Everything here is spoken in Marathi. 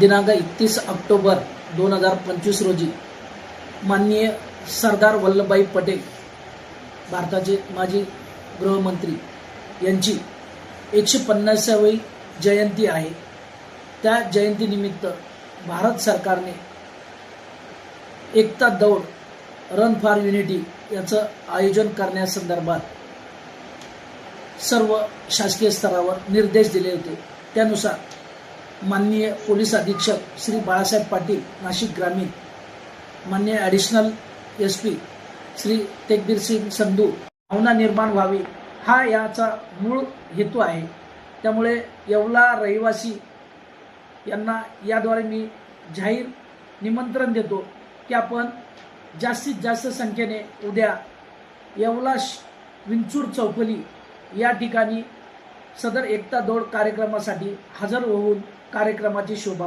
दिनांक एकतीस ऑक्टोबर दोन हजार पंचवीस रोजी माननीय सरदार वल्लभभाई पटेल भारताचे माजी गृहमंत्री यांची एकशे पन्नासावी जयंती आहे. त्या जयंतीनिमित्त भारत सरकारने एकता दौड रन फॉर युनिटी याचं आयोजन करण्यासंदर्भात सर्व शासकीय स्तरावर निर्देश दिले होते. त्यानुसार माननीय पोलीस अधीक्षक श्री बाळासाहेब पाटील नाशिक ग्रामीण. माननीय additional S P Shri Tegbir Singh Sandhu. भावना निर्माण व्हावी हा याचा मूळ हेतू आहे. त्यामुळे येवला रहिवासी यांना याद्वारे मी जाहीर निमंत्रण देतो की आपण जास्तीत जास्त संख्येने उद्या येवला विंचूर चौफली या ठिकाणी सदर एकता दौड कार्यक्रमासाठी हजर होऊन कार्यक्रमाची शोभा